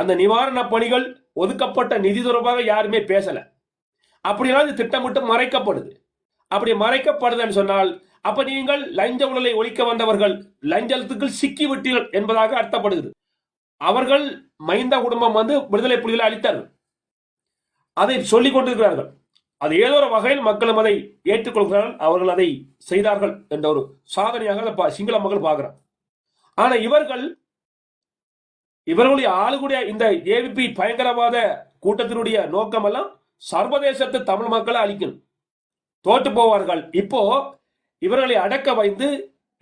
அந்த நிவாரண பணிகள் ஒதுக்கப்பட்ட நிதி தொடர்பாக யாருமே பேசல. அப்படின்னா இது திட்டமிட்டு மறைக்கப்படுது. அப்படி மறைக்கப்படுதுன்னு சொன்னால் அப்ப நீங்கள் லஞ்ச ஊழலை ஒழிக்க வந்தவர்கள் லஞ்சத்துக்கு சிக்கி விட்டீர்கள் என்பதாக அர்த்தப்படுகிறது. அவர்கள் மைந்த குடும்பம் வந்து விடுதலை புலிகளை அளித்தார்கள் அதை சொல்லிக் கொண்டிருக்கிறார்கள். அது ஏதோ ஒரு வகையில் மக்களும் அதை ஏற்றுக்கொள்கிறார்கள். அவர்கள் அதை செய்தார்கள் என்ற ஒரு சாதனையாக பா- சிங்கள மக்கள் பார்க்கிறார் ஆனா இவர்கள் இவர்களுடைய ஆளுடைய இந்த ஏவிபி பயங்கரவாத கூட்டத்தினுடைய நோக்கம் எல்லாம் சர்வதேசத்து தமிழ் மக்களை அழிக்கணும். தோற்று போவார்கள். இப்போ இவர்களை அடக்க வைத்து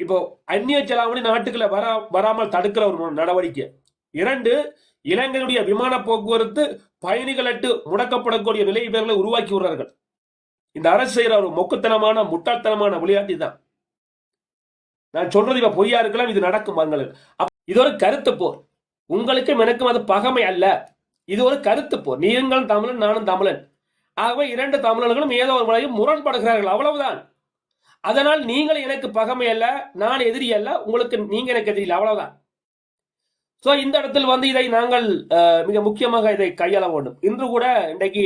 இப்போ அந்நிய செலாவணி நாட்டுக்குள்ள வரா வராமல் தடுக்கிற ஒரு நடவடிக்கை. இரண்டு இலங்கையுடைய விமான போக்குவரத்து பயணிகளட்டு முடக்கப்படக்கூடிய நிலை இவர்களை உருவாக்கி விடுறார்கள். இந்த அரசு செய்கிற ஒரு மொக்குத்தனமான முட்டாள்தனமான விளையாட்டு தான் நான் சொல்றது இப்ப பொய்யா இருக்கலாம் இது நடக்கும் பாருங்கள் இது ஒரு கருத்து போர். உங்களுக்கும் எனக்கும் அது பகமை அல்ல. இது ஒரு கருத்து போர் நீங்களும் தமிழன் நானும் தமிழன். ஆகவே இரண்டு தமிழர்களும் ஏதோ ஒரு முறையில் முரண்படுகிறார்கள். அவ்வளவுதான். அதனால் நீங்கள் எனக்கு பகமை அல்ல நான் எதிரி அல்ல உங்களுக்கு நீங்க எனக்கு எதிரி அவ்வளவுதான். சோ இந்த இடத்தில் வந்து இதை நாங்கள் மிக முக்கியமாக இதை கையாள வேண்டும். இன்று கூட இன்றைக்கு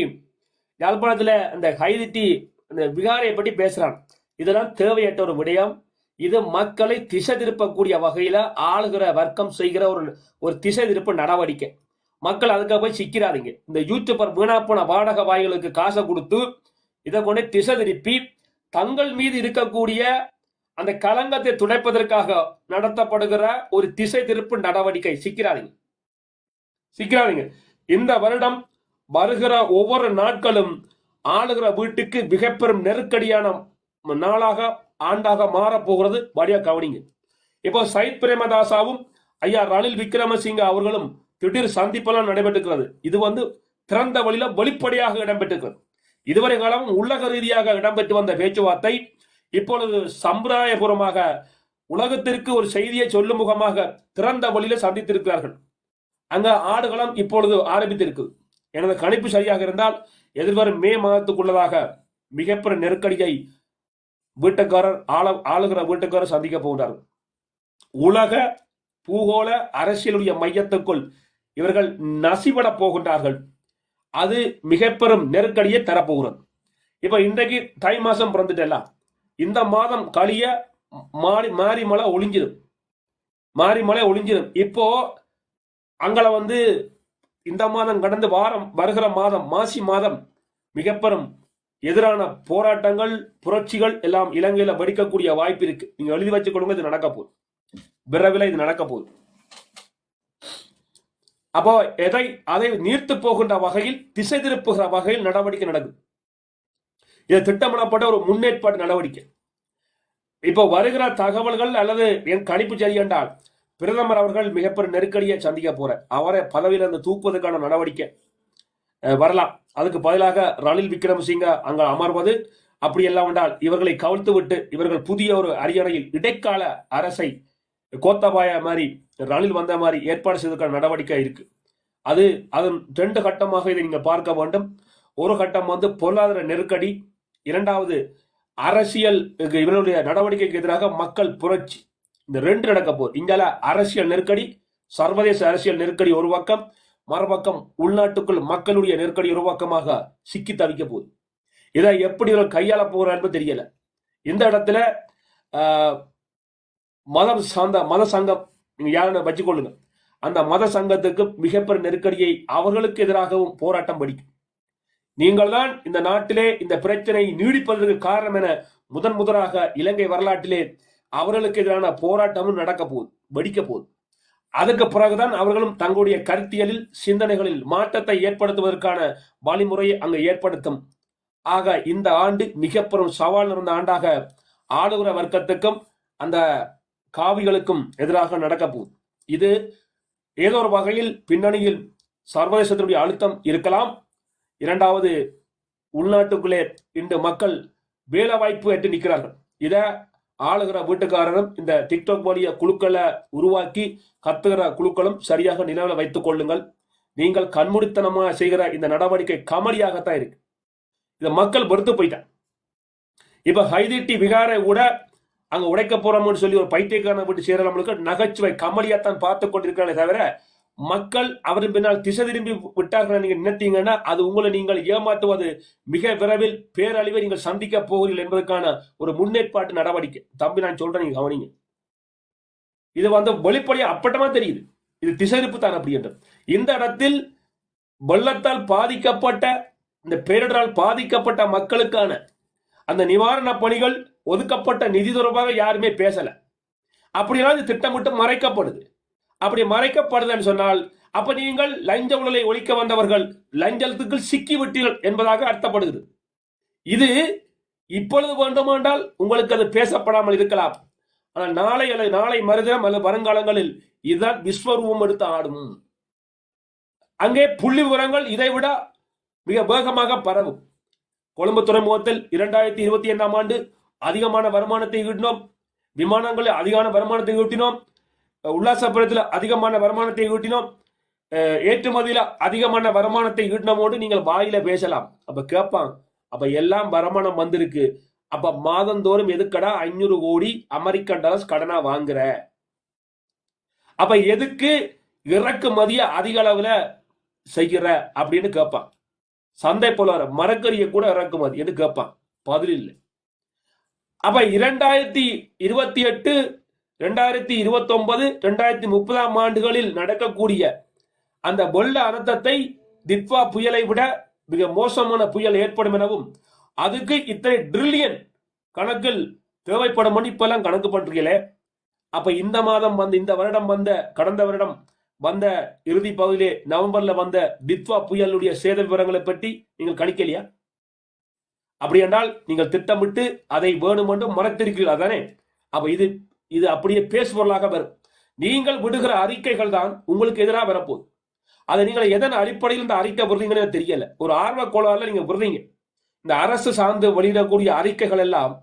யாழ்ப்பாணத்தில் அந்த ஹைதிட்டி அந்த விகாரையை பற்றி பேசுறான். இதெல்லாம் தேவையற்ற ஒரு விடயம். இது மக்களை திசை திருப்பக்கூடிய வகையில ஆளுகிற வர்க்கம் செய்கிற ஒரு ஒரு திசை திருப்பு நடவடிக்கை. மக்கள் அதுக்காக போய் சிக்கிறாதீங்க. இந்த யூடியூபர் வீணா போன வாடக வாய்களுக்கு காசை கொடுத்து இதை கொண்டு திசை திருப்பி தங்கள் மீது இருக்கக்கூடிய அந்த களங்கத்தை துடைப்பதற்காக நடத்தப்படுகிற ஒரு திசை திருப்பு நடவடிக்கை. சிக்கிறாதீங்க. சிக்கிறாதீங்க. இந்த வருடம் வருகிற ஒவ்வொரு நாட்களும் ஆளுகிற வீட்டுக்கு மிகப்பெரும் நெருக்கடியான நாளாக ஆண்டாக மாறப்போகிறது. வழியா கவனிங்க. இப்போ சயித் பிரேமதாசாவும் ஐயா ரணில் விக்ரமசிங்க அவர்களும் திடீர் சந்திப்பெல்லாம் நடைபெற்றுக்கிறது இது வந்து திறந்த வழியில வெளிப்படையாக இடம்பெற்றிருக்கிறது. இதுவரை காலம் உள்ளக ரீதியாக இடம்பெற்று வந்த பேச்சுவார்த்தை இப்பொழுது சம்பிரதாயபூர்வமாக உலகத்திற்கு ஒரு செய்தியை சொல்லும் முகமாக திறந்த வழியில சந்தித்திருக்கிறார்கள். அங்க ஆடுகளம் இப்பொழுது ஆரம்பித்திருக்கு. எனது கணிப்பு சரியாக இருந்தால் எதிர்வரும் மே மாதத்துக்குள்ளதாக மிகப்பெரிய நெருக்கடியை வீட்டுக்காரர் ஆள ஆளுகிற வீட்டுக்காரர் சந்திக்க போகிறார். உலக பூகோள அரசியலுடைய மையத்துக்குள் இவர்கள் நசிபட போகின்றார்கள். அது மிக பெரும் நெருக்கடியை தரப்போகிறது. இப்ப இன்றைக்கு தை மாசம் பிறந்துட்டெல்லாம் இந்த மாதம் கழிய மாறி மாறி மழை ஒளிஞ்சிடும் மாறி மழை ஒளிஞ்சிடும் இப்போ அங்கள வந்து இந்த மாதம் கடந்து வாரம் வருகிற மாதம் மாசி மாதம் மிக பெரும் எதிரான போராட்டங்கள் புரட்சிகள் எல்லாம் இலங்கையில வெடிக்கக்கூடிய வாய்ப்பு இருக்கு. நீங்க எழுதி வச்சு இது நடக்க போகுது. விரைவில் இது நடக்க போகுது. அப்போ எதை அதை நீர்த்து போகின்ற வகையில் திசை திருப்புகிற வகையில் நடவடிக்கை நடக்குது. இது திட்டமிடப்பட்ட ஒரு முன்னேற்பாடு நடவடிக்கை. இப்போ வருகிற தகவல்கள் அல்லது என் கணிப்பு சரி என்றால் பிரதமர் அவர்கள் மிகப்பெரிய நெருக்கடியை சந்திக்க போற அவரை பதவியிலிருந்து தூக்குவதற்கான நடவடிக்கை வரலாம். அதுக்கு பதிலாக ரணில் விக்ரமசிங்க அங்க அமர்வது. அப்படி எல்லாம் என்றால் இவர்களை கவிழ்த்து விட்டு இவர்கள் புதிய ஒரு அரியணையில் இடைக்கால அரசை கோத்தபாய மாதிரி ரணில் வந்த மாதிரி ஏற்பாடு செய்வதற்கான நடவடிக்கை இருக்கு. அது அதன் ரெண்டு கட்டமாக இதை நீங்க பார்க்க வேண்டும். ஒரு கட்டம் வந்து பொருளாதார நெருக்கடி இரண்டாவது அரசியல் இவர்களுடைய நடவடிக்கைக்கு எதிராக மக்கள் புரட்சி. இந்த ரெண்டு நடக்க போகுது இந்தியாவில் அரசியல் நெருக்கடி சர்வதேச அரசியல் நெருக்கடி ஒரு பக்கம் மறுபக்கம் உள்நாட்டுக்குள் மக்களுடைய நெருக்கடி உருவாக்கமாக சிக்கி தவிக்க போகுது. இதை எப்படி இவர்கள் கையாள போகிறான்னு தெரியல. இந்த இடத்துல மதம் சார்ந்த மத சங்கம் நீங்க யாருன்னு வச்சுக்கொள்ளுங்க அந்த மத சங்கத்துக்கு மிகப்பெரிய நெருக்கடியை அவர்களுக்கு எதிராகவும் போராட்டம் படிக்கும் நீங்கள் தான் இந்த நாட்டிலே இந்த பிரச்சனை நீடிப்பதற்கு காரணம் என முதன் முதலாக இலங்கை வரலாற்றிலே அவர்களுக்கு எதிரான போராட்டமும் நடக்க போகுது வெடிக்க போகுது. அதுக்கு பிறகுதான் அவர்களும் தங்களுடைய கருத்தியலில் சிந்தனைகளில் மாற்றத்தை ஏற்படுத்துவதற்கான வழிமுறையை அங்கு ஏற்படுத்தும். ஆக இந்த ஆண்டு மிக பெரும் சவால் நிறைந்த ஆண்டாக ஆளுகிற வர்க்கத்துக்கும் அந்த காவிகளுக்கும் எதிராக நடக்க போகுது. இது ஏதோ ஒரு வகையில் பின்னணியில் சர்வதேசத்தினுடைய அழுத்தம் இருக்கலாம். இரண்டாவது உள்நாட்டுக்குள்ளே இன்று மக்கள் வேலை வாய்ப்பு என்று நிற்கிறார்கள். இதை ஆளுகிற வீட்டுக்காரரும் இந்த டிக்டாக் வழிய குழுக்களை உருவாக்கி கத்துகிற குழுக்களும் சரியாக நிலவில் வைத்துக் கொள்ளுங்கள். நீங்கள் கண்முடித்தனமாக செய்கிற இந்த நடவடிக்கை கமடியாகத்தான் இருக்கு. இதை மக்கள் பொறுத்து போயிட்டான் இப்ப ஹைதிட்டி விகாரை கூட அங்க உடைக்க போறோம்னு சொல்லி ஒரு பைத்தியக்காரனை விட்டு சேரலாமலுக்கு நகைச்சுவை கமலியாத்தான் பார்த்து கொண்டிருக்கிறானே தவிர மக்கள் அவரின் பின்னால் திசை திரும்பி விட்டார்கள் நீங்கள் நினைத்தீங்கன்னா அது உங்களை நீங்கள் ஏமாற்றுவது மிக விரைவில் பேரழிவை நீங்கள் சந்திக்க போகிறீர்கள் என்பதற்கான ஒரு முன்னேற்பாட்டு நடவடிக்கை. தம்பி நான் சொல்றேன் நீங்க கவனிங்க. இது வந்து வெளிப்படையா அப்பட்டமா தெரியுது. இது திசைப்பு தான் அப்படி என்று இந்த இடத்தில் வெள்ளத்தால் பாதிக்கப்பட்ட இந்த பேரிடரால் பாதிக்கப்பட்ட மக்களுக்கான அந்த நிவாரண பணிகள் ஒதுக்கப்பட்ட நிதி தொடர்பாக யாருமே பேசல. அப்படின்னா இது திட்டமிட்டு மறைக்கப்படுது. அப்படி மறைக்கப்படுதுன்னு சொன்னால் அப்ப நீங்கள் லஞ்ச உடலை ஒழிக்க வந்தவர்கள் லஞ்சத்துக்கு சிக்கி விட்டீர்கள் என்பதாக அர்த்தப்படுகிறது. இது இப்பொழுது வேண்டுமானால் உங்களுக்கு அது பேசப்படாமல் இருக்கலாம். ஆனால் நாளை அல்லது நாளை மறுதினம் அல்லது வருங்காலங்களில் இதுதான் விஸ்வரூபம் எடுத்து ஆடும். அங்கே புள்ளி விவரங்கள் இதைவிட மிக வேகமாக பரவும். கொழும்பு துறைமுகத்தில் இரண்டாயிரத்தி இருபத்தி ஐந்தாம் ஆண்டு அதிகமான வருமானத்தை ஈட்டினோம். விமானங்களில் அதிகமான வருமானத்தை ஈட்டினோம். உல்லாசபுரத்தில் அதிகமான வருமானத்தை ஈட்டினோம். அஹ் அதிகமான வருமானத்தை ஈட்டினமோடு நீங்கள் வாயில பேசலாம். அப்ப கேட்பான் அப்ப எல்லாம் வருமானம் வந்திருக்கு. அப்ப மாதந்தோறும் எதுக்கடா ஐநூறு கோடி அமெரிக்கன் டாலர்ஸ் கடனா வாங்குற? அப்ப எதுக்கு இறக்குமதிய அதிக அளவுல செய்கிற அப்படின்னு கேட்பான் சந்தை போல மரக்கறியை கூட இறக்குமதி என்று கேட்பான் பதில் இல்லை. அப்ப இரண்டாயிரத்தி இருபத்தி எட்டு ரெண்டாயிரத்தி இருபத்தொன்பது ரெண்டாயிரத்தி முப்பதாம் ஆண்டுகளில் நடக்கக்கூடிய அந்த வெள்ள அனர்த்தத்தை தித்வா புயலை விட மிக மோசமான புயல் ஏற்படும் எனவும் அதுக்கு இத்தனை ட்ரில்லியன் கணக்கில் தேவைப்படும் இப்பெல்லாம் கணக்கு பண்றீங்களே? அப்ப இந்த மாதம் வந்து இந்த வருடம் வந்த கடந்த வருடம் வந்த இறுதி பகுதியிலே நவம்பர்ல வந்த தித்வா புயலுடைய சேத விவரங்களை பற்றி நீங்கள் கணிக்கலையா? அப்படி என்றால் நீங்கள் திட்டமிட்டு அதை வேணுமென்று மறைத்திருக்கிறீர்கள்? அதானே? அப்ப இது இது அப்படியே பேசுபொருளாக வரும். நீங்கள் விடுகிற அறிக்கைகள் தான் உங்களுக்கு எதிராக வரப்போகுது. அதை நீங்கள் எதன் அடிப்படையில் இந்த அறிக்கை விடுறீங்கன்னு தெரியல. ஒரு ஆர்வ கோளாறுல நீங்க விடுறீங்க. இந்த அரசு சார்ந்து வெளியிடக்கூடிய அறிக்கைகள் எல்லாம்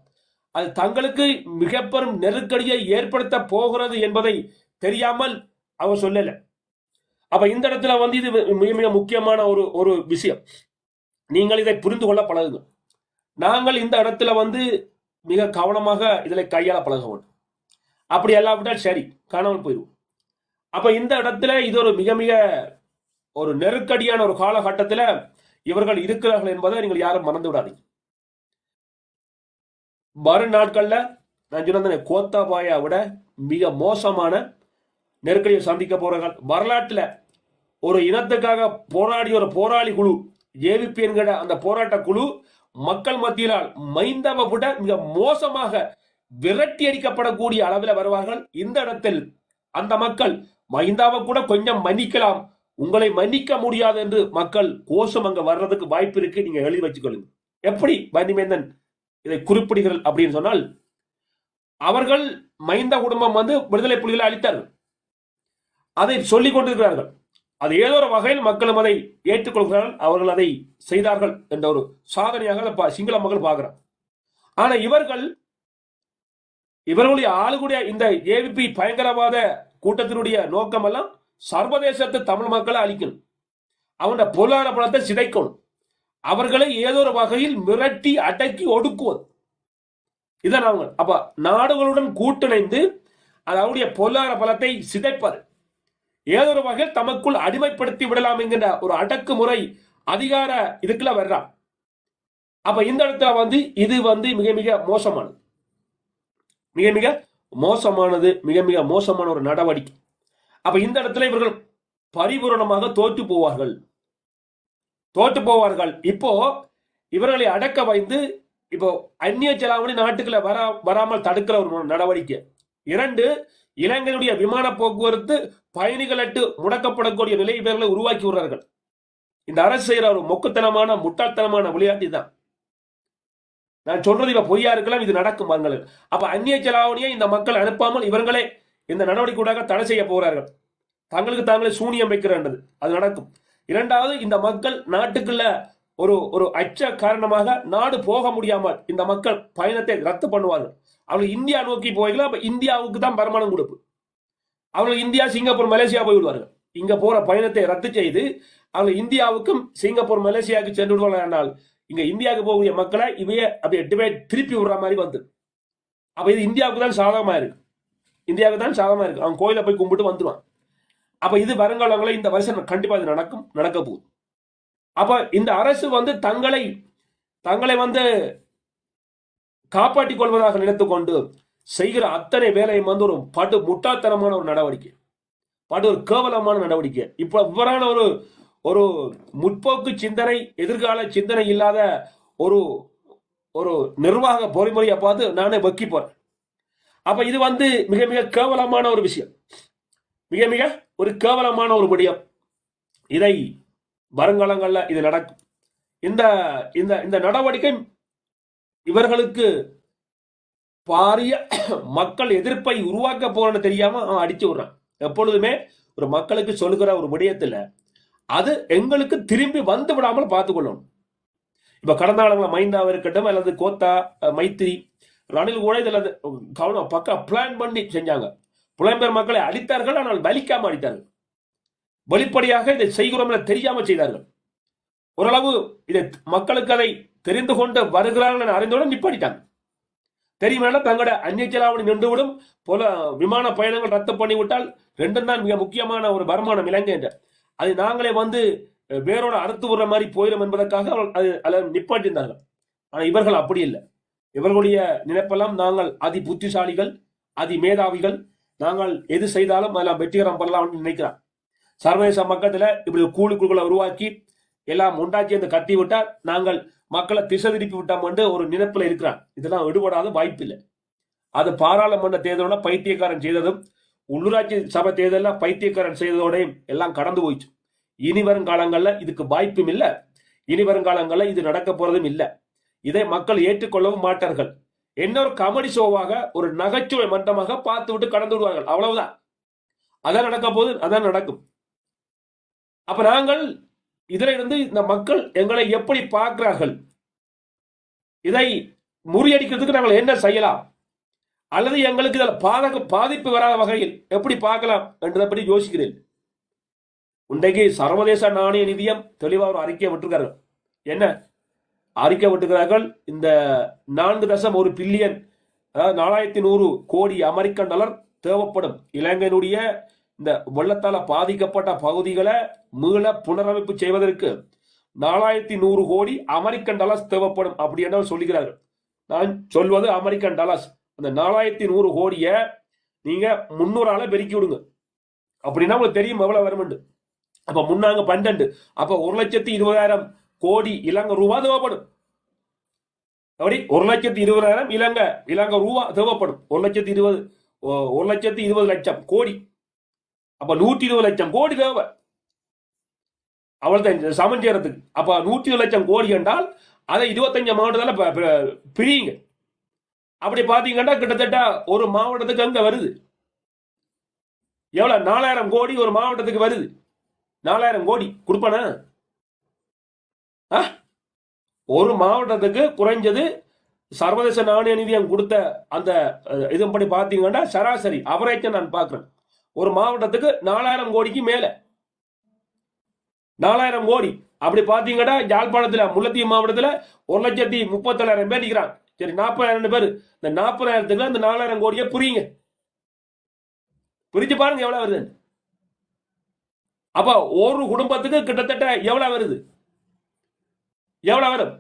அது தங்களுக்கு மிக பெரும் நெருக்கடியை ஏற்படுத்த போகிறது என்பதை தெரியாமல் அவர் சொல்லல. அப்ப இந்த இடத்துல வந்து இது மிக மிக முக்கியமான ஒரு ஒரு விஷயம். நீங்கள் இதை புரிந்து கொள்ள பழகுங்க நாங்கள் இந்த இடத்துல வந்து மிக கவனமாக இதில் கையாள பழக வேண்டும் அப்படி இல்லாவிட்டால் சரி காணாமல் போயிடுவோம். அப்போ இந்த இடத்துல இது ஒரு மிக மிக ஒரு நெருக்கடியான ஒரு காலகட்டத்தில் இவர்கள் இருக்கிறார்கள் என்பதை நீங்கள் யாரும் மறந்து விடாதீங்க. வரும் நாட்களில் நான் சொன்ன கோத்தாபாயா விட மிக மோசமான நெருக்கடியை சந்திக்க போறார்கள். வரலாற்றில் ஒரு இனத்துக்காக போராடிய ஒரு போராளி குழு ஏவிபி என்கிற அந்த போராட்ட குழு மக்கள் மத்தியினால் மைந்தவை விட மிக மோசமாக விரட்டி அடிக்கப்படக்கூடிய அளவில் வருவார்கள். இந்த இடத்தில் அந்த மக்கள் மைந்தாவை கூட கொஞ்சம் மன்னிக்கலாம். உங்களை மன்னிக்க முடியாது என்று மக்கள் கோஷம் அங்க வர்றதுக்கு வாய்ப்பு இருக்கு. நீங்க எழுதி வச்சுக்கொள்ளுங்க. எப்படி பந்திமேந்தன் இதை குறிப்பிடுகிறார் அப்படின்னு சொன்னால் அவர்கள் மைந்த குடும்பம் வந்து விடுதலை புலிகளை அளித்தார்கள் அதை சொல்லிக் கொண்டிருக்கிறார்கள். அது ஏதோ ஒரு வகையில் மக்களும் அதை ஏற்றுக்கொள்கிறார்கள். அவர்கள் அதை செய்தார்கள் என்ற ஒரு சாதனையாக சிங்கள மக்கள் பார்க்கிறார். ஆனா இவர்கள் இவர்களுடைய ஆளுடைய இந்த ஏவிபி பயங்கரவாத கூட்டத்தினுடைய நோக்கம் எல்லாம் சர்வதேசத்து தமிழ் மக்களை அழிக்கணும். அவனோட பொருளாதார பலத்தை சிதைக்கணும். அவர்களை ஏதோ ஒரு வகையில் மிரட்டி அடக்கி ஒடுக்குவது இதான் அவங்க. அப்ப நாடுகளுடன் கூட்டிணைந்து அவருடைய பொருளாதார பலத்தை சிதைப்பார் ஏதோ ஒரு வகையில் தமக்குள் அடிமைப்படுத்தி விடலாம் என்கின்ற ஒரு அடக்குமுறை அதிகார இதுக்குள்ள வர்றான் அப்ப இந்த இடத்துல வந்து இது வந்து மிக மிக மோசமானது. மிக மிக மோசமானது மிக மிக மோசமான ஒரு நடவடிக்கை. அப்ப இந்த இடத்துல இவர்கள் பரிபூரணமாக தோற்று போவார்கள். தோற்று போவார்கள். இப்போ இவர்களை அடக்க வைந்து இப்போ அந்நிய செலாவணி நாட்டுக்குள்ள வரா வராமல் தடுக்கிற ஒரு நடவடிக்கை. இரண்டு இலங்கையுடைய விமான போக்குவரத்து பயணிகளட்டு முடக்கப்படக்கூடிய நிலை இவர்களை உருவாக்கி விடுறார்கள். இந்த அரசு செய்கிற ஒரு மொக்குத்தனமான முட்டாள்தனமான விளையாட்டு தான் நான் சொல்றது இப்ப பொய்யா இருக்கலாம் இது நடக்கும் மங்களுக்கு அப்ப அந்நிய செலாவணியை இந்த மக்கள் அனுப்பாமல் இவர்களே இந்த நடவடிக்கையாக தடை செய்ய போகிறார்கள் தங்களுக்கு தாங்களே சூனியம் வைக்கிறது அது நடக்கும். இரண்டாவது இந்த மக்கள் நாட்டுக்குள்ள ஒரு ஒரு அச்ச காரணமாக நாடு போக முடியாமல் இந்த மக்கள் பயணத்தை ரத்து பண்ணுவார்கள். அவங்க இந்தியா நோக்கி போய்களா அப்ப இந்தியாவுக்கு தான் வருமானம் கொடுப்பு. அவங்க இந்தியா சிங்கப்பூர் மலேசியா போய் விடுவார்கள். இங்க போற பயணத்தை ரத்து செய்து அவர்கள் இந்தியாவுக்கும் சிங்கப்பூர் மலேசியாவுக்கு சென்று விடுவார்கள். இங்க இந்தியாவுக்கு போகக்கூடிய மக்களை இவைய அப்படியே டிவைட் திருப்பி விடுற மாதிரி வந்து. அப்ப இது இந்தியாவுக்கு தான் சாதகமா இருக்கு. இந்தியாவுக்கு தான் சாதகமா இருக்கு. அவன் கோயில போய் கும்பிட்டு வந்துடுவான் அப்ப இது வருங்காலங்களில் இந்த வருஷம் கண்டிப்பா இது நடக்கும் நடக்க போகுது. அப்ப இந்த அரசு வந்து தங்களை தங்களை வந்து காப்பாற்றிக் கொள்வதாக நினைத்துக் கொண்டு செய்கிற அத்தனை வேலையும் வந்து ஒரு படு முட்டாள்தனமான ஒரு நடவடிக்கை. படு ஒரு கேவலமான நடவடிக்கை. இப்போ இவ்வாறான ஒரு ஒரு முற்போக்கு சிந்தனை எதிர்கால சிந்தனை இல்லாத ஒரு ஒரு நிர்வாக பொறிமுறையை பார்த்து நானே வக்கி போறேன். அப்ப இது வந்து மிக மிக கேவலமான ஒரு விஷயம். மிக மிக ஒரு கேவலமான ஒரு விடயம். இதை வருங்காலங்களில் இது நடக்கும். இந்த இந்த இந்த நடவடிக்கை இவர்களுக்கு பாரிய மக்கள் எதிர்ப்பை உருவாக்க போறன்னு தெரியாம அவன் அடிச்சு விடுறான். எப்பொழுதுமே ஒரு மக்களுக்கு சொல்லுகிற ஒரு விடயத்துல அது எங்களுக்கு திரும்பி வந்து விடாமல் பார்த்துக்கொள்ளணும் இப்ப கடந்த காலங்களில் மைந்தாவா இருக்கட்டும் அல்லது கோத்தா மைத்திரி ரணில் கூட இதில் கவனம் பக்கா பிளான் பண்ணி செஞ்சாங்க. புலம்பெயர் மக்களை அடித்தார்கள் ஆனால் வலிக்காமல் அடித்தார்கள். வெளிப்படையாக இதை செய்கிறோம் என தெரியாமல் செய்தார்கள். ஓரளவு இதை மக்களுக்கு அதை தெரிந்து கொண்டு வருகிறார்கள் என அறிந்தவுடன் நிப்பாடிட்டாங்க தெரியுமா தங்களோட அந்நிய செலாவணி நின்றுவிடும். போல விமான பயணங்கள் ரத்து பண்ணிவிட்டால் ரெண்டும் தான் மிக முக்கியமான ஒரு வருமானம் இலங்கை என்ற அதை நாங்களே வந்து வேரோட அறுத்து விடுற மாதிரி போயிடும் என்பதற்காக அவர்கள் அது அதில் நிப்பாட்டியிருந்தார்கள். ஆனால் இவர்கள் அப்படி இல்லை. இவர்களுடைய நினைப்பெல்லாம் நாங்கள் அதி புத்திசாலிகள் அதி மேதாவிகள். நாங்கள் எது செய்தாலும் அதெல்லாம் வெற்றிகரம் பண்ணலாம் நினைக்கிறார். சர்வதேச மக்கத்துல இப்படி கூலி குழுக்களை உருவாக்கி எல்லாம் உண்டாக்கி அந்த கத்தி விட்டால் நாங்கள் மக்களை திசை திருப்பி விட்டோம் என்று ஒரு நினைப்பில் இருக்கிறான் இதெல்லாம் விடுபடாத வாய்ப்பு இல்லை அது பாராளுமன்ற தேர்தலோட பைத்தியக்காரன் செய்ததும் உள்ளூராட்சி சபை தேர்தலில் பைத்தியக்காரன் செய்ததோடையும் எல்லாம் கடந்து போயிடுச்சு இனி வருங்காலங்களில் இதுக்கு வாய்ப்பும் இல்லை. இனி வருங்காலங்களில் இது நடக்க போறதும் இல்லை. இதை மக்கள் ஏற்றுக்கொள்ளவும் மாட்டார்கள். என்ன ஒரு காமெடி ஷோவாக ஒரு நகைச்சுவை மன்றமாக பார்த்து விட்டு கடந்து விடுவார்கள். அவ்வளவுதான். அதான் நடக்க போது அதான் நடக்கும். அப்ப நாங்கள் இதுல இருந்து இந்த மக்கள் எங்களை எப்படி பார்க்கிறார்கள்? இதை முறியடிக்கிறதுக்கு நாங்கள் என்ன செய்யலாம்? அல்லது எங்களுக்கு இதில் பாதக பாதிப்பு வராத வகையில் எப்படி பார்க்கலாம் என்றதை பற்றி யோசிக்கிறேன். இன்றைக்கு சர்வதேச நாணய நிதியம் தெளிவாக ஒரு அறிக்கை விட்டுருக்கார்கள். என்ன? அறிக்கை விட்டுக்கிறார்கள் இந்த நான்கு தசம் ஒரு பில்லியன் அதாவது நாலாயிரத்தி நூறு கோடி அமெரிக்கன் டாலர் தேவைப்படும். இலங்கையினுடைய இந்த வெள்ளத்தால பாதிக்கப்பட்ட பகுதிகளை மீள புனரமைப்பு செய்வதற்கு நாலாயிரத்தி நூறு கோடி அமெரிக்கன் டாலர்ஸ் தேவைப்படும் அப்படி என்ன சொல்லுகிறார்கள் நான் சொல்வது அமெரிக்கன் டாலர்ஸ். அந்த நாலாயிரத்தி நூறு கோடியை நீங்க முந்நூறு ஆளை பெருக்கி விடுங்க. அப்படின்னா உங்களுக்கு தெரியும் எவ்வளவு வருமெண்டு அப்ப முன்னாங்க பன்னெண்டு அப்ப ஒரு லட்சத்தி இருபதாயிரம் கோடி இலங்கை ரூபா தேவைப்படும். அப்படி ஒரு லட்சத்தி இருபதாயிரம் இலங்கை இலங்கை ரூபா தேவைப்படும். ஒரு லட்சத்தி இருபது ஒரு லட்சத்தி இருபது லட்சம் கோடி. அப்ப நூற்றி இருபது லட்சம் கோடி தேவை. அவ்வளோதான் சமன் செய்யறதுக்கு. அப்ப நூற்றி இருபது லட்சம் கோடி என்றால் அதை இருபத்தஞ்சு மாவட்டத்தில் பிரியுங்க. அப்படி பாத்தீங்கன்னா கிட்டத்தட்ட ஒரு மாவட்டத்துக்கு அங்க வருது. எவ்வளவு? நாலாயிரம் கோடி ஒரு மாவட்டத்துக்கு வருது. நாலாயிரம் கோடி. கொடுப்பானா? ஆ? ஒரு மாவட்டத்துக்கு குறைஞ்சது சர்வதேச நாணய நிதியம் கொடுத்த அந்த இது இதன்படி பார்த்தீங்கன்னா சராசரி. அவரேஜ் நான் பார்க்குறேன் ஒரு மாவட்டத்துக்கு நாலாயிரம் கோடிக்கு மேல. நாலாயிரம் கோடி. அப்படி பார்த்தீங்கன்னா ஜாழ்ப்பாணத்தில் முல்லத்தீவு மாவட்டத்தில் ஒரு லட்சத்தி முப்பத்தேழாயிரம் பேர் நிக்கிறாங்க. சரி நாற்பதாயிரம் பேர். இந்த நாற்பதாயிரத்துக்கு இந்த நாலாயிரம் கோடியை புரியுங்க. பிரிச்சு பாருங்க எவ்வளவு வருது அப்ப ஒரு குடும்பத்துக்கு கிட்டத்தட்ட எவ்வளவு வருது? எவ்வளவு வரும்?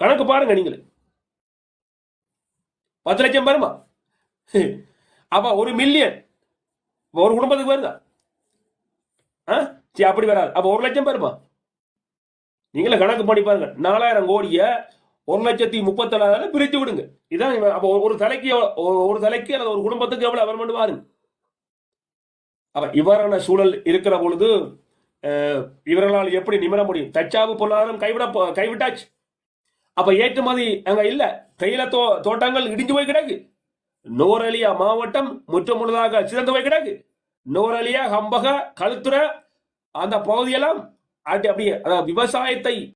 கணக்கு பாருங்க நீங்களே. பத்து லட்சம் வருமா? அப்ப ஒரு மில்லியன் ஒரு குடும்பத்துக்கு வருதா? ஆ? சரி அப்படி வராது. அப்ப ஒரு லட்சம் வருமா? நீங்களே கணக்கு பண்ணி பாருங்க. நாலாயிரம் கோடியை ஒரு லட்சத்தி முப்பத்தேழாயிரம் பிரித்து விடுங்க. இதான் அப்போ அப்ப ஒரு தலைக்கு ஒரு- தலைக்கு அல்லது ஒரு குடும்பத்துக்கு எவ்வளவு வருமானு பாருங்க அப்ப இவ்வாறான சூழல் இருக்கிற பொழுது இவர்களால் எப்படி நிமிர முடியும்? தற்சாவு பொருளாதாரம் கைவிட கைவிட்டாச்சு. அப்ப ஏற்றுமதி அங்க இல்ல. தைல தோ தோட்டங்கள் இடிஞ்சு போய் கிடக்கு. நோரலியா மாவட்டம் முற்று முழுதாக சிறந்து போய் கிடக்கு. நோரலியா ஹம்பக கழுத்துற அந்த பகுதியெல்லாம் அப்படி அப்படியே அதாவது விவசாயத்தை